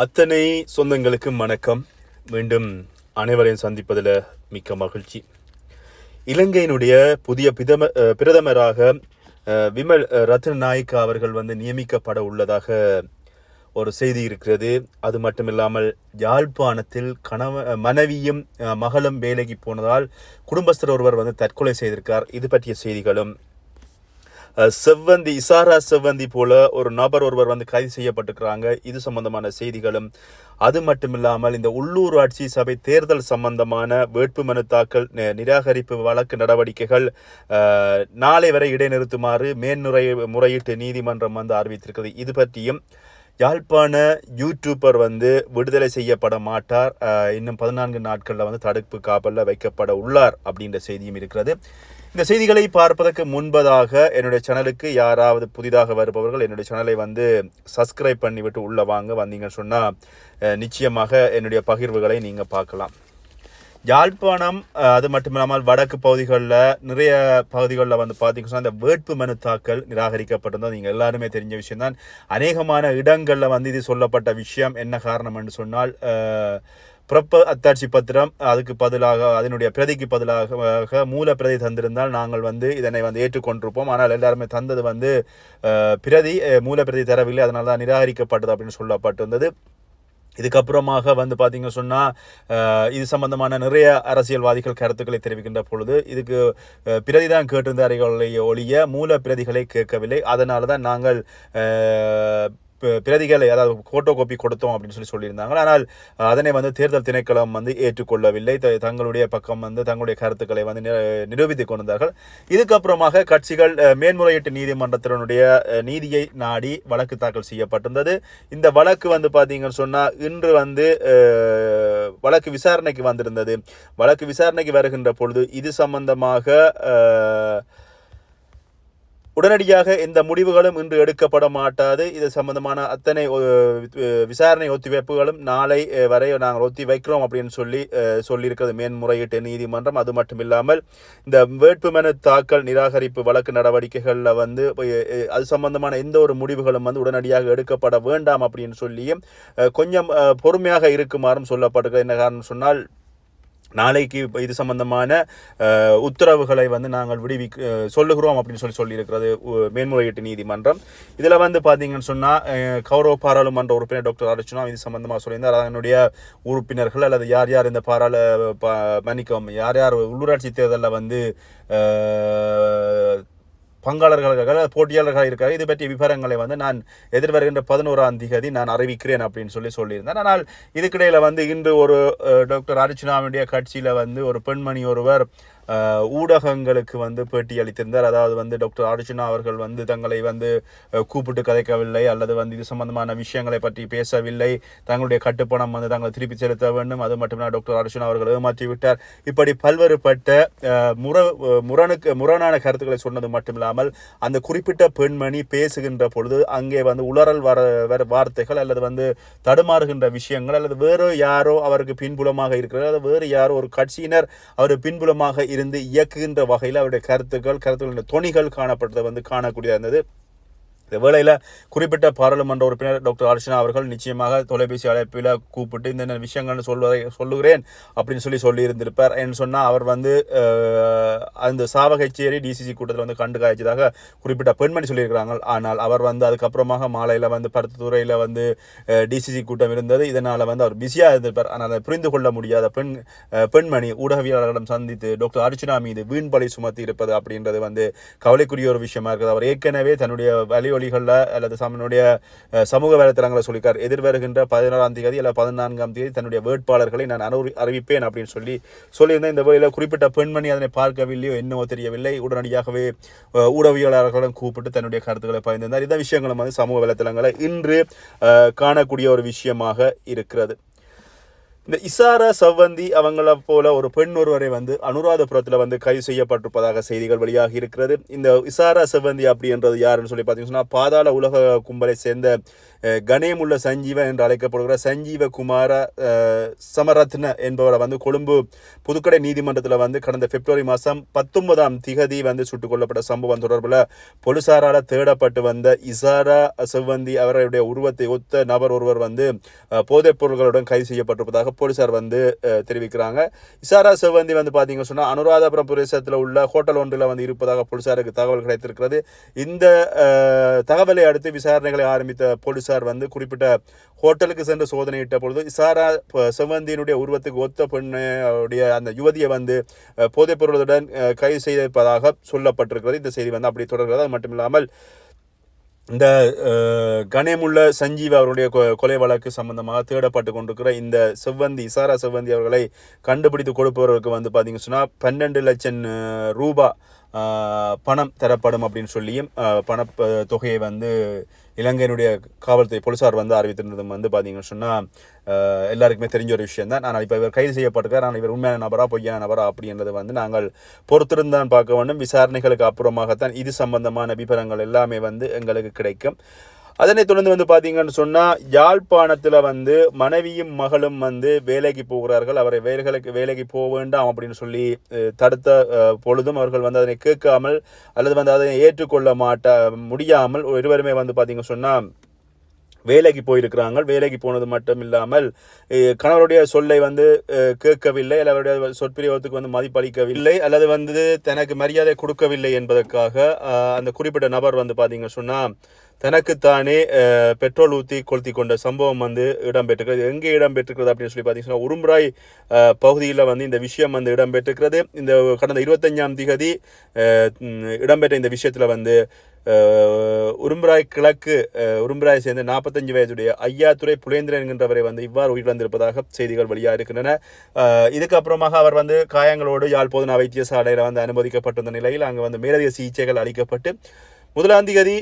அத்தனை சொந்தங்களுக்கும் வணக்கம். மீண்டும் அனைவரையும் சந்திப்பதில் மிக்க மகிழ்ச்சி. இலங்கையினுடைய புதிய பிரதம பிரதமராக விமல் ரத்ன நாயக்கா அவர்கள் வந்து நியமிக்கப்பட உள்ளதாக ஒரு செய்தி இருக்கிறது. அது மட்டுமில்லாமல் யாழ்ப்பாணத்தில் கணவ மனைவியும் மகளும் வேலைக்கு போனதால் குடும்பஸ்தர் ஒருவர் வந்து தற்கொலை செய்திருக்கார். இது பற்றிய செய்திகளும் செவ்வந்தி இசாரா செவ்வந்தி போல ஒரு நபர் ஒருவர் வந்து கைது செய்யப்பட்டிருக்கிறாங்க. இது சம்பந்தமான செய்திகளும். அது மட்டும் இல்லாமல் இந்த உள்ளூராட்சி சபை தேர்தல் சம்பந்தமான வேட்புமனு தாக்கல் நிராகரிப்பு வழக்கு நடவடிக்கைகள் நாளை வரை இடைநிறுத்துமாறு மேன்முறை முறையீட்டு நீதிமன்றம் வந்து அறிவித்திருக்கிறது. இது பற்றியும் யாழ்ப்பாண யூடியூபர் வந்து விடுதலை செய்யப்பட மாட்டார். இன்னும் பதினான்கு நாட்களில் வந்து தடுப்பு காவலில் வைக்கப்பட உள்ளார் அப்படின்ற செய்தியும் இருக்கிறது. இந்த செய்திகளை பார்ப்பதற்கு முன்பதாக என்னுடைய சேனலுக்கு யாராவது புதிதாக வருபவர்கள் என்னுடைய சேனலை வந்து சப்ஸ்கிரைப் பண்ணிவிட்டு உள்ளே வாங்க. வந்தீங்கன்னு சொன்னால் நிச்சயமாக என்னுடைய பகிர்வுகளை நீங்கள் பார்க்கலாம். யாழ்ப்பாணம் அது மட்டும் இல்லாமல் வடக்கு பகுதிகளில் நிறைய பகுதிகளில் வந்து பார்த்தீங்கன்னா இந்த வேட்பு மனு தாக்கல் நிராகரிக்கப்பட்டிருந்தது. நீங்கள் எல்லாருமே தெரிஞ்ச விஷயம் தான் அநேகமான இடங்களில் வந்து இது சொல்லப்பட்ட விஷயம். என்ன காரணம் என்று சொன்னால் பிறப்பு அத்தாட்சி பத்திரம் அதுக்கு பதிலாக அதனுடைய பிரதிக்கு பதிலாக மூல பிரதி தந்திருந்தால் நாங்கள் வந்து இதனை வந்து ஏற்றுக்கொண்டிருப்போம். ஆனால் எல்லாருமே தந்தது வந்து பிரதி மூல பிரதி தரவில்லை. அதனால தான் நிராகரிக்கப்பட்டது அப்படின்னு சொல்லப்பட்டிருந்தது. இதுக்கப்புறமாக வந்து பார்த்திங்க சொன்னால் இது சம்பந்தமான நிறைய அரசியல்வாதிகள் கருத்துக்களை தெரிவிக்கின்ற பொழுது இதுக்கு பிரதி தான் கேட்டிருந்தார்களே ஒழிய மூல பிரதிகளை கேட்கவில்லை. அதனால தான் நாங்கள் பிரதிகளை அதாவது ஃபோட்டோ காப்பி கொடுத்தோம் அப்படின்னு சொல்லி சொல்லியிருந்தாங்க. ஆனால் அதனை வந்து தேர்தல் திணைக்களம் வந்து ஏற்றுக்கொள்ளவில்லை. த- தங்களுடைய பக்கம் வந்து தங்களுடைய கருத்துக்களை வந்து நிரூபித்துக் கொண்டிருந்தார்கள். இதுக்கப்புறமாக கட்சிகள் மேன்முறையீட்டு நீதிமன்றத்தினுடைய நீதியை நாடி வழக்கு தாக்கல் செய்யப்பட்டிருந்தது. இந்த வழக்கு வந்து பார்த்தீங்கன்னு சொன்னால் இன்று வந்து வழக்கு விசாரணைக்கு வந்திருந்தது. வழக்கு விசாரணைக்கு வருகின்ற பொழுது இது சம்பந்தமாக உடனடியாக எந்த முடிவுகளும் இன்று எடுக்கப்பட மாட்டாது இது சம்பந்தமான அத்தனை விசாரணை ஒத்திவைப்புகளும் நாளை வரை நாங்கள் ஒத்தி வைக்கிறோம் அப்படின்னு சொல்லி சொல்லியிருக்கிறது மேன்முறையீட்டு நீதிமன்றம். அது மட்டும் இல்லாமல் இந்த வேட்புமனு தாக்கல் நிராகரிப்பு வழக்கு நடவடிக்கைகளில் வந்து அது சம்பந்தமான எந்த ஒரு முடிவுகளும் வந்து உடனடியாக எடுக்கப்பட வேண்டாம் அப்படின்னு சொல்லியும் கொஞ்சம் பொறுமையாக இருக்குமாறும் சொல்லப்பட்டிருக்கிறது. என்ன காரணம் சொன்னால் நாளைக்கு இது சம்பந்தமான உத்தரவுகளை வந்து நாங்கள் விடுவி சொல்லுகிறோம் அப்படின்னு சொல்லி சொல்லியிருக்கிறது மேன்முறையீட்டு நீதிமன்றம். இதில் வந்து பார்த்தீங்கன்னு சொன்னால் கௌரவ பாராளுமன்ற உறுப்பினர் டாக்டர் அர்ச்சனா இது சம்பந்தமாக சொல்லியிருந்தார். அதனுடைய உறுப்பினர்கள் அல்லது யார் யார் இந்த பாராள ப- மன்னிக்கவும் யார் யார் உள்ளூராட்சி தேர்தலில் வந்து பங்காளர்களாக போட்டியாளர்களாக போட்டியாளர்கள் இருக்காங்க இது பற்றிய விவரங்களை வந்து நான் எதிர்வருகின்ற பதினோராம் தேதி நான் அறிவிக்கிறேன் அப்படின்னு சொல்லி சொல்லியிருந்தேன். ஆனால் இதுக்கிடையில் வந்து இன்று ஒரு டாக்டர் அர்ச்சனாவுடைய கட்சியில் வந்து ஒரு பெண்மணி ஒருவர் ஊடகங்களுக்கு வந்து பேட்டி அளித்திருந்தார். அதாவது வந்து டாக்டர் அர்ஜுனா அவர்கள் வந்து தங்களை வந்து கூப்பிட்டு கதைக்கவில்லை அல்லது வந்து இது சம்பந்தமான விஷயங்களை பற்றி பேசவில்லை. தங்களுடைய கட்டுப்பணம் வந்து தாங்கள் திருப்பி செலுத்த வேண்டும். அது மட்டுமில்லை டாக்டர் அர்ஜுனா அவர்கள் ஏமாற்றி விட்டார். இப்படி பல்வேறுபட்ட முர முரணுக்கு முரணான கருத்துக்களை சொன்னது மட்டுமில்லாமல் அந்த குறிப்பிட்ட பெண்மணி பேசுகின்ற பொழுது அங்கே வந்து உளறல் வர வர வார்த்தைகள் அல்லது வந்து தடுமாறுகின்ற விஷயங்கள் அல்லது வேறு யாரோ அவருக்கு பின்புலமாக இருக்கிறார் அல்லது வேறு யாரோ ஒரு கட்சியினர் அவர் பின்புலமாக இருந்து இயக்குகின்ற வகையில் அவருடைய கருத்துக்கள் கருத்துக்களின் தொனிகள் காணப்பட்டதை வந்து காணக்கூடியதாக இருந்தது. இந்த வேளையில் குறிப்பிட்ட பாராளுமன்ற உறுப்பினர் டாக்டர் அர்ச்சனா அவர்கள் நிச்சயமாக தொலைபேசி அழைப்பில் கூப்பிட்டு இந்த விஷயங்கள்னு சொல்வதை சொல்லுகிறேன் அப்படின்னு சொல்லி சொல்லியிருந்திருப்பார். என்று சொன்னால் அவர் வந்து அந்த சாவகச்சேரி டிசிசி கூட்டத்தில் வந்து கண்டு காய்ச்சதாக குறிப்பிட்ட பெண்மணி சொல்லியிருக்கிறாங்க. ஆனால் அவர் வந்து அதுக்கப்புறமாக மாலையில் வந்து பருத்துத்துறையில் வந்து டிசிசி கூட்டம் இருந்தது. இதனால் வந்து அவர் பிஸியாக இருந்திருப்பார். ஆனால் அதை புரிந்து கொள்ள முடியாத பெண் பெண்மணி ஊடகவியலாளர்களிடம் சந்தித்து டாக்டர் அர்ச்சனா மீது வீண் பழி சுமத்தி இருப்பது அப்படின்றது வந்து கவலைக்குரிய ஒரு விஷயமா இருக்குது. அவர் ஏற்கனவே தன்னுடைய வழிகளில் அல்லது தன்னுடைய சமூக வலைத்தளங்களை சொல்லிக்கார். எதிர்வருகின்ற பதினாறாம் தேதி அல்ல பதினான்காம் தேதி தன்னுடைய வேட்பாளர்களை நான் அனு அறிவிப்பேன் அப்படின்னு சொல்லி சொல்லியிருந்தேன். இந்த வழியில் குறிப்பிட்ட பெண்மணி அதனை பார்க்கவில்லையோ என்னவோ தெரியவில்லை. உடனடியாகவே அஹ், ஊடகவியலாளர்களிடம் கூப்பிட்டு தன்னுடைய கருத்துக்களை பகிர்ந்திருந்தார். இந்த விஷயங்களும் வந்து சமூக வலைத்தளங்களை இன்று காணக்கூடிய ஒரு விஷயமாக இருக்கிறது. இந்த இசாரா சவ்வந்தி அவங்கள போல ஒரு பெண் ஒருவரை வந்து அனுராதபுரத்தில் வந்து கைது செய்யப்பட்டிருப்பதாக செய்திகள் வெளியாகி இருக்கிறது. இந்த இசாரா செவ்வந்தி அப்படின்றது யாருன்னு சொல்லி பார்த்தீங்கன்னா பாதாள உலக கும்பலை சேர்ந்த கணேமுள்ள சஞ்சீவ என்று அழைக்கப்படுகிற சஞ்சீவ குமார சமரத்ன என்பவரை வந்து கொழும்பு புதுக்கடை நீதிமன்றத்தில் வந்து கடந்த பிப்ரவரி மாதம் பத்தொன்பதாம் திகதி வந்து சுட்டுக் கொல்லப்பட்ட சம்பவம் தொடர்பில் போலீசாரால் தேடப்பட்டு வந்த இசாரா செவ்வந்தி அவருடைய உருவத்தை ஒத்த நபர் ஒருவர் வந்து போதைப் பொருள்களுடன் கைது செய்யப்பட்டிருப்பதாக போலீசார் வந்து தெரிவிக்கிறாங்க. இசாரா செவ்வந்தி வந்து பார்த்தீங்க சொன்னால் அனுராதபுரம் பிரதேசத்தில் உள்ள ஹோட்டல் ஒன்றில் வந்து இருப்பதாக போலீசாருக்கு தகவல் கிடைத்திருக்கிறது. இந்த தகவலை அடுத்து விசாரணைகளை ஆரம்பித்த போலீசார் வந்து குறிப்பிட்ட ஹோட்டலுக்கு சென்று சோதனையிட்ட பொழுது இசாரா ப- செவ்வந்தியினுடைய உருவத்துக்கு ஒத்த பெண்ணுடைய அந்த யுவதியை வந்து போதைப் பொருளுடன் கைது செய்திருப்பதாக சொல்லப்பட்டிருக்கிறது. இந்த செய்தி வந்து அப்படி தொடர்கிறது. அது மட்டும் இல்லாமல் இந்த கணேமுள்ள சஞ்சீவ் அவருடைய கொ- கொலை வழக்கு சம்பந்தமாக தேடப்பட்டு கொண்டிருக்கிற இந்த செவ்வந்தி இசாரா செவ்வந்தி அவர்களை கண்டுபிடித்து கொடுப்பவர்களுக்கு வந்து பார்த்தீங்கன்னு சொன்னால் பன்னெண்டு லட்சம் ரூபா பணம் தரப்படும் அப்படின்னு சொல்லியும் பண தொகையை வந்து இலங்கையினுடைய காவல்துறை போலீஸார் வந்து அறிவித்திருந்ததும் வந்து பார்த்தீங்கன்னு சொன்னால் எல்லாருக்குமே தெரிஞ்ச ஒரு விஷயம் தான் நான் இப்போ இவர் கைது செய்யப்பட்டிருக்கார். ஆனால் இவர் உண்மையான நபரா பொய்யான நபரா அப்படின்றது வந்து நாங்கள் பொறுத்திருந்தான் பார்க்க வேண்டும். விசாரணைகளுக்கு அப்புறமாகத்தான் இது சம்பந்தமான விவரங்கள் எல்லாமே வந்து எங்களுக்கு கிடைக்கும். அதனைத் தொடர்ந்து வந்து பார்த்தீங்கன்னு சொன்னால் யாழ்ப்பாணத்தில் வந்து மனைவியும் மகளும் வந்து வேலைக்கு போகிறார்கள். அவரை வேலைகளுக்கு வேலைக்கு போக வேண்டாம் அப்படின்னு சொல்லி தடுத்த பொழுதும் அவர்கள் வந்து அதனை கேட்காமல் அல்லது வந்து அதனை ஏற்றுக்கொள்ள மாட்ட முடியாமல் இருவருமே வந்து பார்த்தீங்கன்னு சொன்னால் வேலைக்கு போயிருக்கிறாங்க. வேலைக்கு போனது மட்டும் இல்லாமல் கணவருடைய சொல்லை வந்து கேட்கவில்லை. அல்லது அவருடைய சொற்பிரயோகத்துக்கு வந்து மதிப்பளிக்கவில்லை. அல்லது வந்து தனக்கு மரியாதை கொடுக்கவில்லை என்பதற்காக அந்த குறிப்பிட்ட நபர் வந்து பார்த்தீங்க சொன்னால் தனக்குத்தானே பெட்ரோல் ஊற்றி கொளுத்தி கொண்ட சம்பவம் வந்து இடம்பெற்றுக்கிறது எங்கே இடம்பெற்றுக்கிறது அப்படின்னு சொல்லி பார்த்தீங்கன்னா உரும்புராய் பகுதியில் வந்து இந்த விஷயம் வந்து இடம்பெற்றுக்கிறது இந்த கடந்த இருபத்தஞ்சாம் திகதி இடம்பெற்ற இந்த விஷயத்தில் வந்து உரும்புராய் கிழக்கு அஹ், உரும்புராய் சேர்ந்த நாற்பத்தஞ்சு வயதுடைய ஐயாத்துறை புலேந்திரன் என்கின்றவரை வந்து இவ்வாறு உயிரிழந்திருப்பதாக செய்திகள் வெளியாக இருக்கின்றன இதுக்கப்புறமாக அவர் வந்து காயங்களோடு யாழ் போதனா வைத்தியசாலையில் வந்து அனுமதிக்கப்பட்டிருந்த நிலையில் அங்கே வந்து மேலதிக சிகிச்சைகள் அளிக்கப்பட்டு முதலாம் தேதி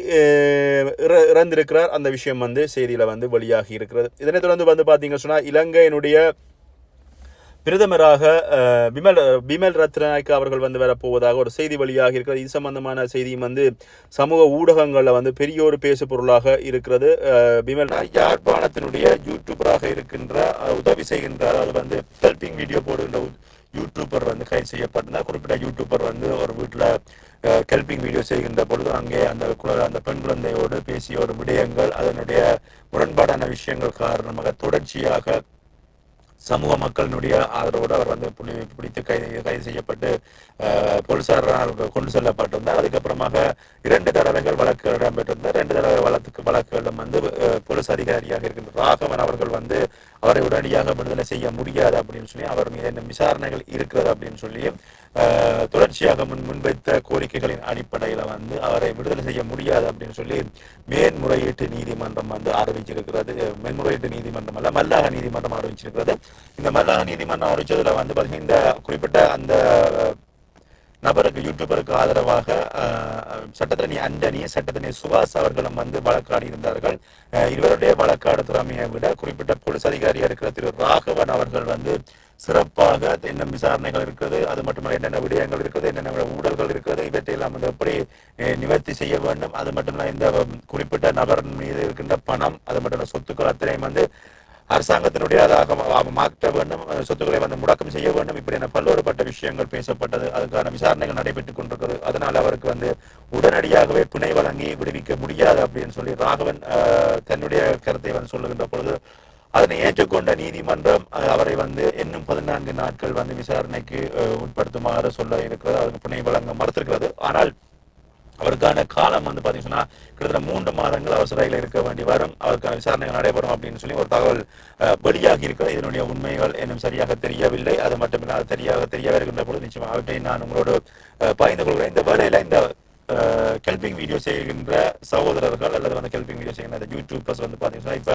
இற- இறந்திருக்கிறார். அந்த விஷயம் வந்து செய்தியில் வந்து வெளியாகி இருக்கிறது இதனைத் தொடர்ந்து வந்து பார்த்தீங்கன்னு சொன்னால் இலங்கையினுடைய பிரதமராக பிமல் பிமல் ரத்நாயக்க அவர்கள் வந்து வரப்போவதாக ஒரு செய்தி வழியாக இருக்கிறது. இது சம்பந்தமான செய்தியும் வந்து சமூக ஊடகங்களில் வந்து பெரிய ஒரு பேசு பொருளாக இருக்கிறது. பிமல் யாழ்ப்பாணத்தினுடைய யூடியூபராக இருக்கின்ற உதவி செய்கின்ற அதாவது வந்து ஹெல்பிங் வீடியோ போடுகின்ற யூடியூபர் வந்து கைது செய்யப்பட்டிருந்தார். குறிப்பிட்ட யூடியூபர் வந்து ஒரு வீட்டில் ஹெல்பிங் வீடியோ செய்கின்ற பொழுது அங்கே அந்த குழ- அந்த பெண் குழந்தையோடு பேசிய ஒரு விடயங்கள் அதனுடைய முரண்பாடான விஷயங்கள் காரணமாக தொடர்ச்சியாக சமூக மக்களினுடைய ஆதரவோடு அவர் வந்து புலி பிடித்து கைது கைது செய்யப்பட்டு அஹ், போலீசாரால் கொண்டு செல்லப்பட்டிருந்தார். அதுக்கப்புறமாக இரண்டு தடவைகள் வழக்கு இடம்பெற்றிருந்தார் ரெண்டு தடவை வழக்கு வழக்குகளும் வந்து போலீஸ் அதிகாரியாக இருக்கின்ற ராகவன் அவர்கள் வந்து அவரை உடனடியாக விடுதலை செய்ய முடியாது அப்படின்னு சொல்லி அவர் மீது என்ன விசாரணைகள் இருக்கிறது அப்படின்னு சொல்லி தொடர்ச்சியாக முன் முன்வைத்த கோரிக்கைகளின் அடிப்படையில் வந்து அவரை விடுதலை செய்ய முடியாது அப்படின்னு சொல்லி மேன்முறையீட்டு நீதிமன்றம் வந்து அறிவிச்சிருக்கிறது மேன்முறையீட்டு நீதிமன்றம் அல்ல மல்லாக நீதிமன்றம் அறிவிச்சிருக்கிறது இந்த மல்லாக நீதிமன்றம் அறிவிச்சதுல வந்து பார்த்தீங்கன்னா இந்த குறிப்பிட்ட அந்த நபருக்கு யூடியூபருக்கு ஆதரவாக சட்டத்தரணி அண்டனி சட்டத்தரணி சுபாஷ் அவர்களும் வந்து வழக்காடி இருந்தார்கள். இவருடைய வழக்காடு திறமையை விட குறிப்பிட்ட போலீஸ் அதிகாரியாக இருக்கிற திரு ராகவன் அவர்கள் வந்து சிறப்பாக என்ன விசாரணைகள் இருக்குது. அது மட்டுமல்ல என்னென்ன விடயங்கள் இருக்குது என்னென்ன ஊழல்கள் இருக்குது இவற்றையெல்லாம் வந்து எப்படி நிவர்த்தி செய்ய வேண்டும். அது மட்டுமல்ல இந்த குறிப்பிட்ட நபர் மீது இருக்கின்ற பணம் அது மட்டும் சொத்துக்கள் அத்தனையும் வந்து அரசாங்கத்தினுடைய மா- மாற்ற வேண்டும் சொத்துக்களை வந்து முடக்கம் செய்ய வேண்டும். இப்படியான பல்வேறுபட்ட விஷயங்கள் பேசப்பட்டது. அதுக்கான விசாரணைகள் நடைபெற்றுக் கொண்டிருக்கிறது. அதனால் அவருக்கு வந்து உடனடியாகவே பிணை வழங்கி விடுவிக்க முடியாது அப்படின்னு சொல்லி ராகவன் தன்னுடைய கருத்தை வந்து சொல்லுகின்ற பொழுது அதனை ஏற்றுக்கொண்ட நீதிமன்றம் அவரை வந்து இன்னும் பதினான்கு நாட்கள் வந்து விசாரணைக்கு உட்படுத்துமாறு சொல்ல இருக்கிறது. அதுக்கு பிணை வழங்க மறுத்திருக்கிறது. ஆனால் அவருக்கான காலம் வந்து பார்த்தீங்கன்னா கிட்டத்தட்ட மூன்று மாதங்கள் அவர் சிறையில் இருக்க வேண்டி வரும். அவருக்கான விசாரணைகள் நடைபெறும் அப்படின்னு சொல்லி ஒரு தகவல் வெளியாகி இருக்கிறது. இதனுடைய உண்மைகள் இன்னும் சரியாக தெரியவில்லை. அது மட்டுமில்லாத தெரியாக தெரிய வருகின்ற பொழுது நிச்சயமாக அவற்றை நான் உங்களோடு பகிர்ந்து கொள்கிறேன். இந்த வேலையில் இந்த கெல்பிங் வீடியோ செய்கின்ற சகோதரர்கள் அல்லது வந்து கெல்பிங் வீடியோ செய்கின்ற அந்த யூடியூபர்ஸ் வந்து பார்த்தீங்கன்னா இப்போ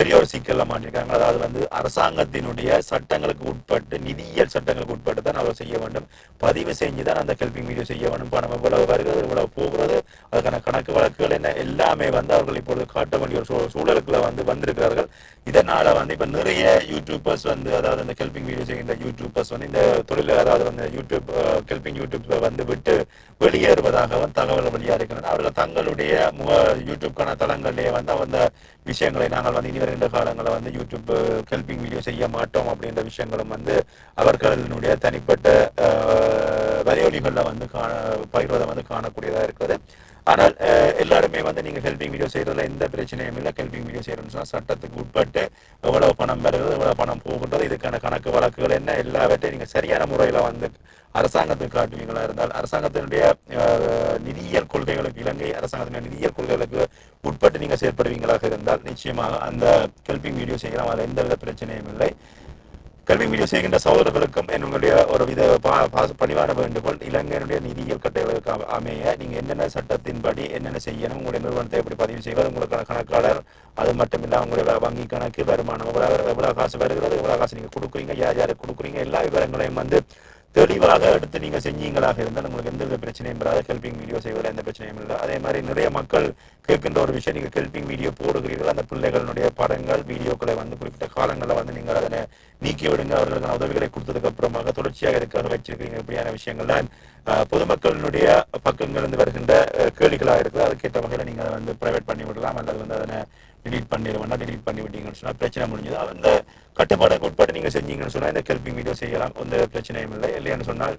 பெரிய ஒரு சிக்கல்ல மாட்டிருக்காங்க. அதாவது வந்து அரசாங்கத்தினுடைய சட்டங்களுக்கு உட்பட்டு நிதியியல் சட்டங்களுக்கு உட்பட்டு தான் அவர் செய்ய வேண்டும். பதிவு செஞ்சு தான் அந்த ஹெல்பிங் வீடியோ செய்ய வேண்டும். பணம் எவ்வளவு வருகிறது இவ்வளவு போகிறது அதுக்கான கணக்கு வழக்குகள் என்ன எல்லாமே வந்து அவர்கள் இப்பொழுது காட்ட வேண்டிய ஒரு சூ- சூழலுக்குள்ள வந்து வந்திருக்கிறார்கள். இதனால வந்து இப்போ நிறைய யூடியூபர்ஸ் வந்து அதாவது அந்த ஹெல்பிங் வீடியோ செய்கின்ற யூடியூபர்ஸ் வந்து இந்த தொழில் அதாவது வந்து யூடியூப் ஹெல்பிங் யூடியூப் வந்து விட்டு வெளியேறுவதாகவும் தகவல் வெளியாக இருக்கின்றன அவர்கள் தங்களுடைய முக யூடியூப்கான தளங்களிலே வந்து அந்த விஷயங்களை நாங்கள் வந்து இனி வருகின்ற காலங்களில் வந்து யூடியூப் ஹெல்பிங் வீடியோ செய்ய மாட்டோம் அப்படின்ற விஷயங்களும் வந்து அவர்களினுடைய தனிப்பட்ட வரையொலிகளில் வந்து காண பகிர்வதை வந்து காணக்கூடியதாக இருக்குது. ஆனால் எல்லாருமே வந்து நீங்கள் ஹெல்பிங் வீடியோ செய்கிறதுல எந்த பிரச்சனையும் இல்லை. ஹெல்பிங் வீடியோ செய்யறோம்னு சொன்னால் சட்டத்துக்கு உட்பட்டு எவ்வளோ பணம் வருகிறது எவ்வளோ பணம் போகின்றது இதுக்கான கணக்கு வழக்குகள் என்ன எல்லாவற்றையும் நீங்கள் சரியான முறையில் வந்து அரசாங்கத்துக்கு காட்டுவீங்களா இருந்தால் அரசாங்கத்தினுடைய நிதியியல் கொள்கைகளுக்கு இலங்கை அரசாங்கத்தினுடைய நிதியியல் கொள்கைகளுக்கு உட்பட்டு நீங்கள் செயற்படுவீங்களாக இருந்தால் நிச்சயமாக அந்த ஹெல்பிங் வீடியோ செய்யலாம். அதில் எந்தவித பிரச்சனையும் இல்லை. கல்வி வீடியோ செய்கின்ற சகோதரர்களுக்கும் என்னுடைய ஒரு வித பா- பா- பணிவான வேண்டுகோள் இலங்கையினுடைய நிதியியல் கட்டளைகளுக்கு அமைய நீங்கள் என்னென்ன சட்டத்தின்படி என்னென்ன செய்யணும் உங்களுடைய நிறுவனத்தை எப்படி பதிவு செய்வது உங்களுக்கான கணக்காளர் அது மட்டும் இல்ல உங்களுடைய வங்கி கணக்கு வருமானம் எவ்வளோ எவ்வளோ காசு வருகிறது எவ்வளோ காசு நீங்கள் கொடுக்குறீங்க யார் யாருக்கு கொடுக்குறீங்க எல்லா விவரங்களையும் வந்து தெளிவாக எடுத்து நீங்கள் செஞ்சீங்களாக இருந்தால் உங்களுக்கு எந்த வித பிரச்சனையும் வராது. ஹெல்பிங் வீடியோ செய்வதில் எந்த பிரச்சனையும் இல்லை. அதே மாதிரி நிறைய மக்கள் கேட்கின்ற ஒரு விஷயம் நீங்கள் ஹெல்பிங் வீடியோ போடுகிறீர்கள். அந்த பிள்ளைகளுடைய படங்கள் வீடியோக்களை வந்து குறிப்பிட்ட காலங்களில் வந்து நீங்கள் அதனை நீக்கி விடுங்க அவர்களுக்கான உதவிகளை கொடுத்ததுக்கு அப்புறமாக தொடர்ச்சியாக இருக்காக வச்சிருக்கீங்க இப்படியான விஷயங்கள்லாம் பொதுமக்களினுடைய பக்கங்கள் இருந்து வருகின்ற கேள்விகளாக இருக்குது அதுக்கேற்ற வகையில் நீங்கள் அதை வந்து ப்ரைவேட் பண்ணி விடலாம் அல்லது வந்து அதனை டிலீட் பண்ணிடுவோம்னா டிலீட் பண்ணி விட்டீங்கன்னு சொன்னால் பிரச்சனை முடிஞ்சது. அந்த கட்டுப்பாடுக்கு உட்பட்டு நீங்கள் செஞ்சீங்கன்னு சொன்னால் இந்த கெல்பிங் வீடியோ செய்யலாம். எந்த பிரச்சனையும் இல்லை. இல்லைன்னு சொன்னால்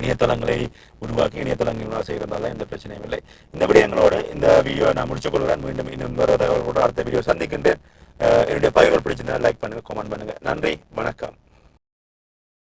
இணையதளங்களை உருவாக்கி இணையதளங்கள் செய்கிறதால எந்த பிரச்சனையும் இல்லை. இந்த விடயங்களோடு இந்த வீடியோ நான் முடிச்சுக் கொள்கிறேன். மீண்டும் இன்னும் வேறு தகவலோடு அடுத்த வீடியோ சந்திக்கின்றேன். என்னுடைய பயிர்கள் பிடிச்சிருந்தா லைக் பண்ணுங்கள் கமெண்ட் பண்ணுங்கள் நன்றி வணக்கம்.